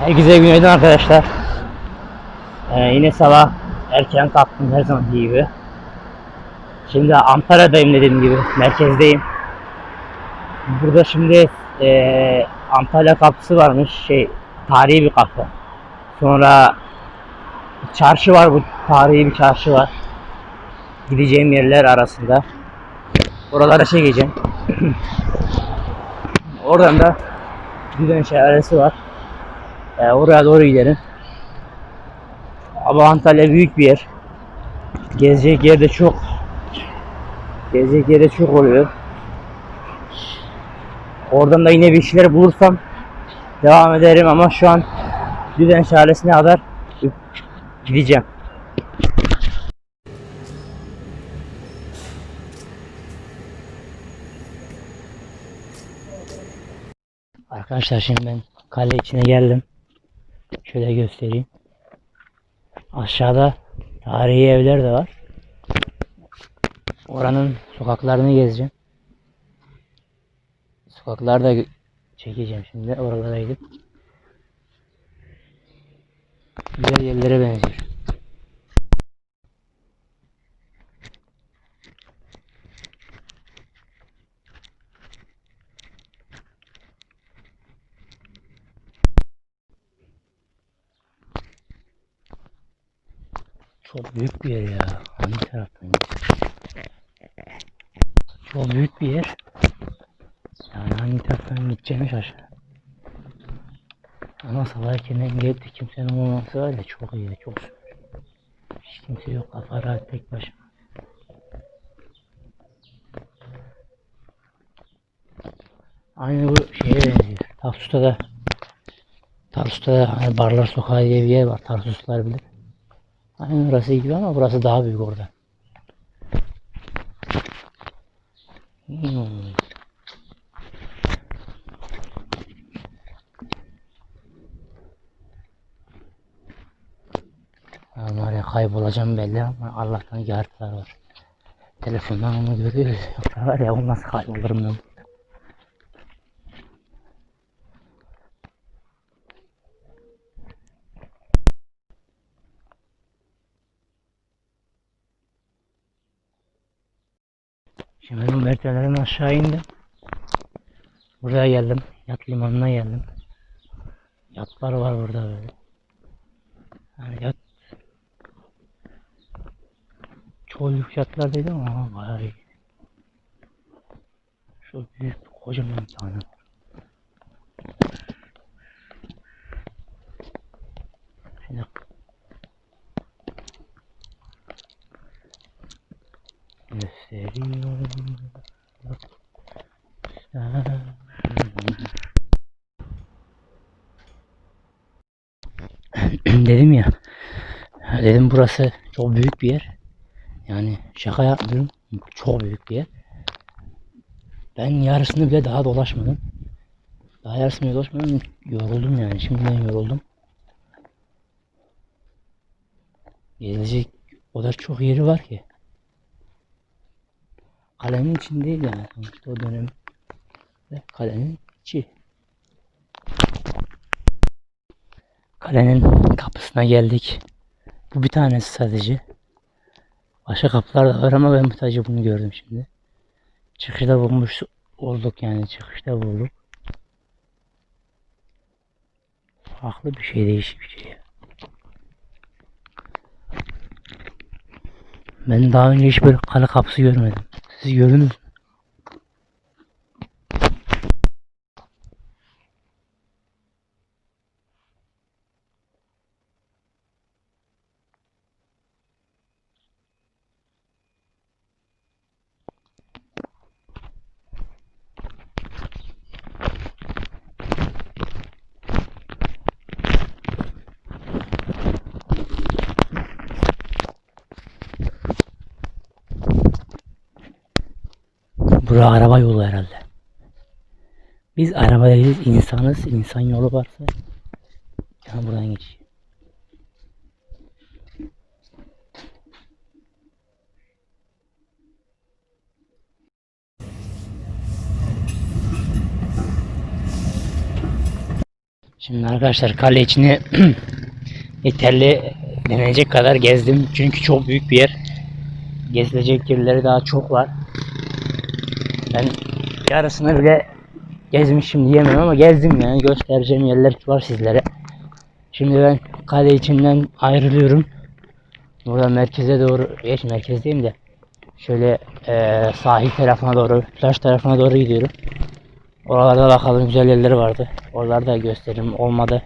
Herkese günaydın arkadaşlar. Ee, yine sabah erken kalktım her zamanki gibi. Şimdi Antalya'dayım dediğim gibi. Merkezdeyim. Burada şimdi ee, Antalya kapısı varmış. Şey tarihi bir kapı. Sonra çarşı var bu tarihi bir çarşı var. Gideceğim yerler arasında. Oralara şey gideceğim. Oradan da Güden şelalesi var. Ee, oraya doğru gidelim. Ama Antalya büyük bir yer. Gezecek yer de çok. Gezecek yer de çok oluyor. Oradan da yine bir şeyler bulursam devam ederim ama şu an Düden Şelalesi'ne kadar gideceğim. Arkadaşlar şimdi ben kale içine geldim. Şöyle göstereyim. Aşağıda tarihi evler de var. Oranın sokaklarını gezeceğim. Sokaklarda gö- çekeceğim şimdi oralara gidip. Güzel yerlere benziyor. Çok büyük bir yer ya. Hangi taraftan Çok büyük bir yer. Yani hangi taraftan gideceğimi şaşırdım. Ama sabah erkenden geldi kimsenin olmaması var ya çok iyi çok süper. Hiç kimse yok kafa rahat tek başıma. Aynı bu şeye benziyor. Tarsus'ta da Tarsus'ta da hani Barlar Sokağı diye bir yer var. Tarsuslar bilir. Aynen orası gibi ama burası daha büyük orada. Hmm. Ya kaybolacağım belli ama Allah'tan yardılar var. Telefondan onu görüyoruz. Yoksa var ya o nasıl kaybolurum ben. Şimdi ben bu mertebelerden aşağı indim. Buraya geldim. Yat limanına geldim. Yatlar var burada böyle. Yani yat çoğu lüks yatlar dedim ama bayağı iyi. Şu büyük kocaman bir tane. var. Şimdi gösteriyorum. Dedim ya. Dedim burası çok büyük bir yer. Yani şaka yapmıyorum. Çok büyük bir yer. Ben yarısını bile daha dolaşmadım. Daha yarısını bile dolaşmadım. Yoruldum yani. Şimdiden yoruldum. Gezilecek o kadar çok yeri var ki. Kalenin içinde değil yani. Sonuçta o dönem kalenin içi Kalenin kapısına geldik. Bu bir tanesi sadece. Başka kapılar da var ama ben sadece bunu gördüm şimdi. Çıkışta bulmuş olduk yani çıkışta bulduk. Farklı bir şey değişik bir şey. Ben daha önce hiç böyle kale kapısı görmedim. Siz gördünüz mü? Bura araba yolu herhalde. Biz araba değiliz, insanız. İnsan yolu varsa yani buradan geç. Şimdi arkadaşlar kale içini yeterli denecek kadar gezdim. Çünkü çok büyük bir yer. Gezilecek yerleri daha çok var. Ben yarısını bile gezmişim diyemem ama gezdim yani. Göstereceğim yerler var sizlere. Şimdi ben kale içinden ayrılıyorum. Burada merkeze doğru, geç merkezdeyim de şöyle eee, sahil tarafına doğru, plaj tarafına doğru gidiyorum. Oralarda bakalım güzel yerleri vardı. Oraları da gösteririm. Olmadı.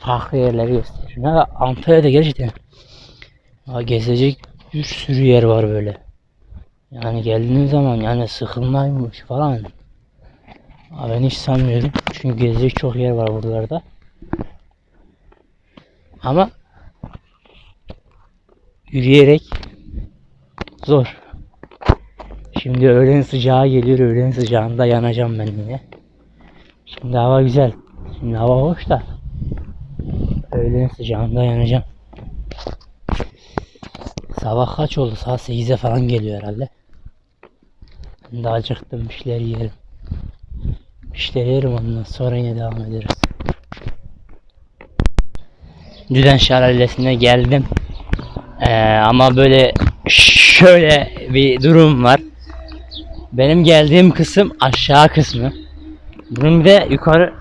Farklı yerleri gösteririm. Ya Antalya'da gerçekten ya gezilecek bir sürü yer var böyle. Yani geldiğiniz zaman yani sıkılmaymış falan. Ben hiç sanmıyorum. Çünkü gezecek çok yer var buralarda. Ama yürüyerek zor. Şimdi öğlen sıcağı geliyor. Öğlen sıcağında yanacağım ben yine. Şimdi hava güzel. Şimdi hava hoş da. Öğlen sıcağında yanacağım. Sabah kaç oldu? Saat 8'e falan geliyor herhalde. Ben de acıktım. Bir şeyler yerim. Bir şeyler yerim ondan sonra yine devam ederiz. Düden şalalesine geldim. Ee, ama böyle şöyle bir durum var. Benim geldiğim kısım aşağı kısmı. Bunun bir de yukarı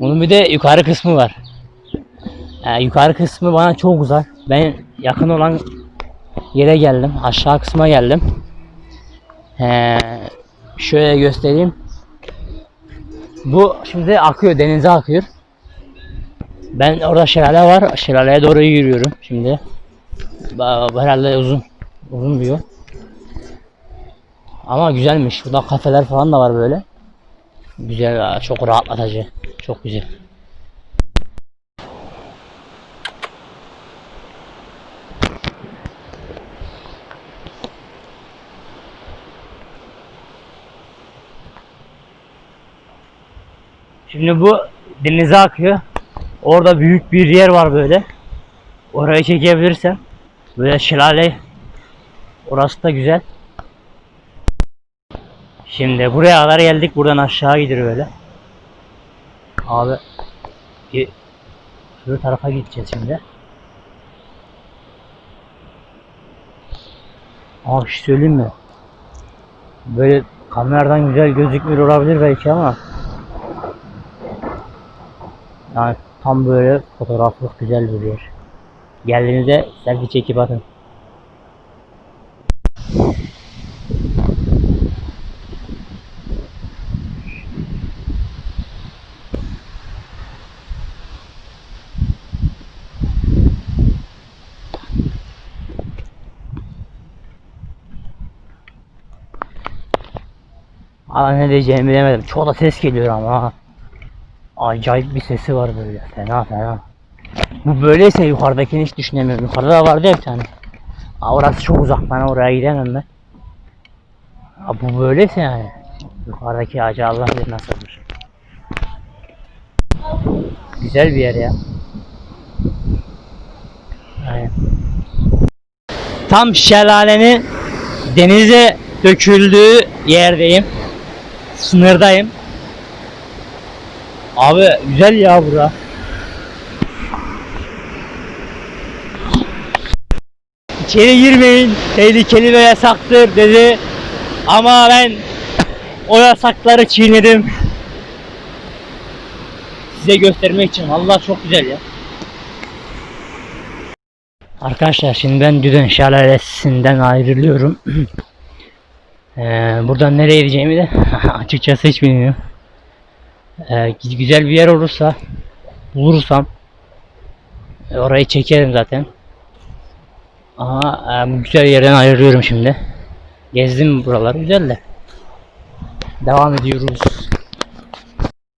bunun bir de yukarı kısmı var. Ee, yukarı kısmı bana çok uzak. Ben yakın olan yere geldim. Aşağı kısma geldim. Ee, şöyle göstereyim. Bu şimdi akıyor, denize akıyor. Ben orada şelale var. Şelaleye doğru yürüyorum şimdi. Herhalde uzun. Uzun bir yol. Ama güzelmiş. Burada kafeler falan da var böyle. Güzel, çok rahatlatıcı. Çok güzel. Şimdi bu denize akıyor. Orada büyük bir yer var böyle. Orayı çekebilirsem. Böyle şelale. Orası da güzel. Şimdi buraya kadar geldik. Buradan aşağı gidiyor böyle. Abi öbür tarafa gideceğiz şimdi. Ama bir şey söyleyeyim mi? Böyle kameradan güzel gözükmüyor olabilir belki ama yani tam böyle fotoğraflık güzel bir yer. Geldiğinizde selfie çekip atın. Aa ne diyeceğimi bilemedim. Çok da ses geliyor ama. Acayip bir sesi var böyle. Fena fena. Bu böyleyse yukarıdakini hiç düşünemiyorum. Yukarıda da vardı bir tane. Aa, orası çok uzak. Ben oraya gidemem ben. Aa, bu böyleyse yani. Yukarıdaki ağacı Allah bilir nasıldır. Güzel bir yer ya. Aynen. Tam şelalenin denize döküldüğü yerdeyim. Sınırdayım. Abi güzel ya bura. İçeri girmeyin, tehlikeli ve yasaktır dedi. Ama ben o yasakları çiğnedim. Size göstermek için. Allah çok güzel ya. Arkadaşlar şimdi ben Düden Şelalesi'nden ayrılıyorum. Ee, buradan nereye gideceğimi de açıkçası hiç bilmiyorum. Ee, güzel bir yer olursa bulursam e, orayı çekerim zaten. Ama e, güzel yerden ayrılıyorum şimdi. Gezdim buraları güzel de. Devam ediyoruz.